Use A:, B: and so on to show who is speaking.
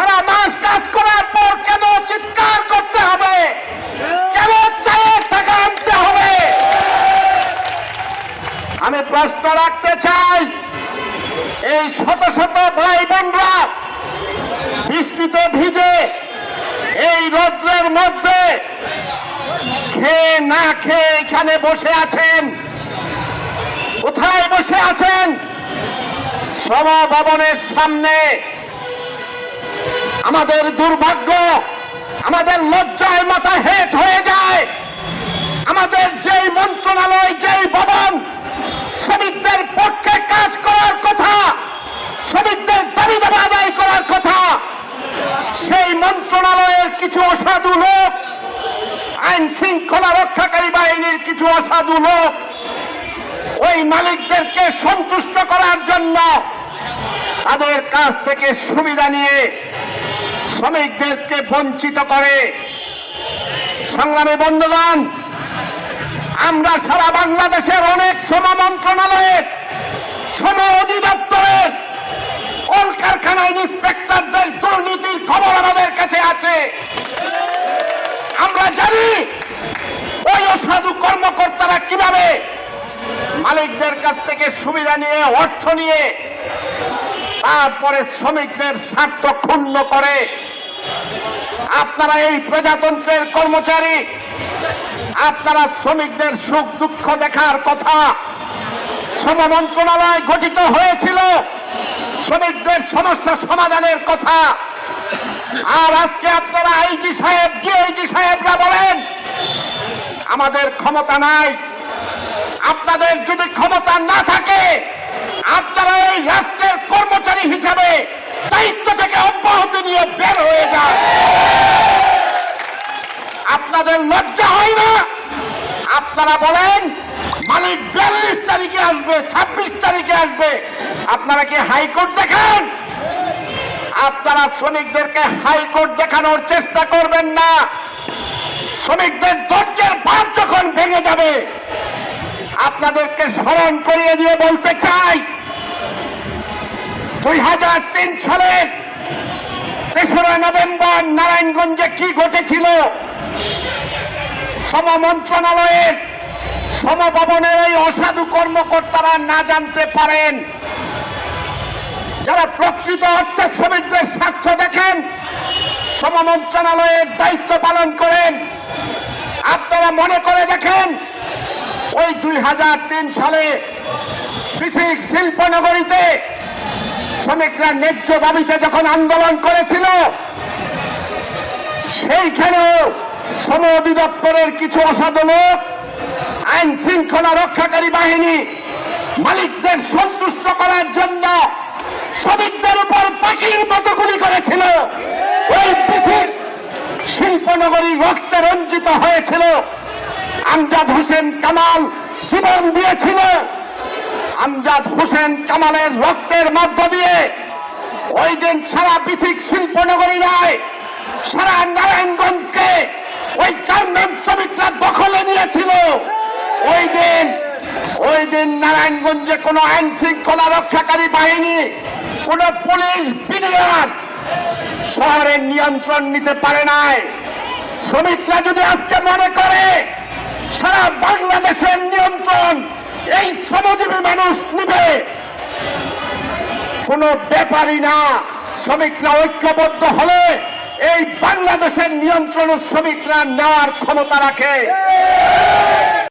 A: সারা মাস কাজ করার পর কেন চিৎকার করতে হবে? কেন চায়ের টাকা আনতে হবে? আমি প্রশ্ন রাখতে চাই, এই শত শত ভাই বোনরা বৃষ্টিতে ভিজে এই রৌদ্রের মধ্যে খেয়ে না খেয়ে এখানে বসে আছেন। কোথায় বসে আছেন? সমাভবনের সামনে আমাদের দুর্ভাগ্য, আমাদের লজ্জায় মাথা হেট হয়ে যায়। আমাদের যেই মন্ত্রণালয়, যেই ভবন, শ্রমিকদের পক্ষে কাজ করার কথা, শ্রমিকদের দাবি আদায় করার কথা, সেই মন্ত্রণালয়ের কিছু অসাধু লোক, আইন শৃঙ্খলা রক্ষাকারী বাহিনীর কিছু অসাধু লোক, ওই মালিকদেরকে সন্তুষ্ট করার জন্য তাদের কাছ থেকে সুবিধা নিয়ে শ্রমিকদেরকে বঞ্চিত করে। সংগ্রামী বন্ধুগণ, আমরা সারা বাংলাদেশের অনেক শ্রম মন্ত্রণালয়ের শ্রম অধিদপ্তরের কলকারখানায় ইন্সপেক্টরদের দুর্নীতির খবর আমাদের কাছে আছে। আমরা জানি ওই অসাধু কর্মকর্তারা কীভাবে মালিকদের কাছ থেকে সুবিধা নিয়ে, অর্থ নিয়ে, তারপরে শ্রমিকদের স্বার্থ ক্ষুণ্ণ করে। আপনারা এই প্রজাতন্ত্রের কর্মচারী, আপনারা শ্রমিকদের সুখ দুঃখ দেখার কথা শ্রম মন্ত্রণালয় গঠিত হয়েছিল। শ্রমিকদের সমস্যা সমাধানের কথা। আর আজকে আপনারা আইজি সাহেব, ডিআইজি সাহেবরা বলেন, আমাদের ক্ষমতা নাই। আপনাদের যদি ক্ষমতা না থাকে আপনারা এই রাষ্ট্রের কর্মচারী হিসাবে দায়িত্ব থেকে অব্যাহতি নিয়ে বের হয়ে যান আপনাদের লজ্জা হয় না? আপনারা বলেন, মালিক বিয়াল্লিশ তারিখে আসবে, ছাব্বিশ তারিখে আসবে। আপনারা কি হাইকোর্ট দেখান? আপনারা শ্রমিকদেরকে হাইকোর্ট দেখানোর চেষ্টা করবেন না। শ্রমিকদের ধৈর্যের ভাব যখন ভেঙে যাবে, আপনাদেরকে স্মরণ করিয়ে দিয়ে বলতে চাই, দুই হাজার তিন সালের তেসরা নভেম্বর নারায়ণগঞ্জে কি ঘটেছিল? শ্রম মন্ত্রণালয়ের শ্রম ভবনের এই অসাধু কর্মকর্তারা না জানতে পারেন। যারা প্রকৃত অর্থে শ্রমিকদের স্বার্থ দেখেন, সম মন্ত্রণালয়ের দায়িত্ব পালন করেন। আপনারা মনে করে দেখেন, ওই দুই হাজার তিন সালে পৃথিবীর শিল্পনগরীতে শ্রমিকরা ন্যায্য দাবিতে যখন আন্দোলন করেছিল, সেইখানেও শ্রম অধিদপ্তরের কিছু অসাধু লোক, আইন শৃঙ্খলা রক্ষাকারী বাহিনী মালিকদের সন্তুষ্ট করার জন্য শ্রমিকদের উপর পাখির মতো গুলি করেছিল। শিল্পনগরী রক্তে রঞ্জিত হয়েছিল। আমজাদ হোসেন কামাল জীবন দিয়েছিল। আমজাদ হোসেন কামালের রক্তের মধ্য দিয়ে ওই দিন সারা পৃথিক শিল্পনগরী নয়, সারা নারায়ণগঞ্জকে ওই গার্মেন্ট শ্রমিকরা দখলে নিয়েছিল। ওই দিন ওই দিন নারায়ণগঞ্জে কোনো আইন শৃঙ্খলা রক্ষাকারী বাহিনী, কোনো পুলিশ, বিডিআর শহরের নিয়ন্ত্রণ নিতে পারে নাই। শ্রমিকরা যদি আজকে মনে করে, সারা বাংলাদেশের নিয়ন্ত্রণ এই শ্রমজীবী মানুষ নিবে। কোনো ব্যাপারই না, শ্রমিকরা ঐক্যবদ্ধ হলে এই বাংলাদেশের নিয়ন্ত্রণ শ্রমিকরা নেওয়ার ক্ষমতা রাখে।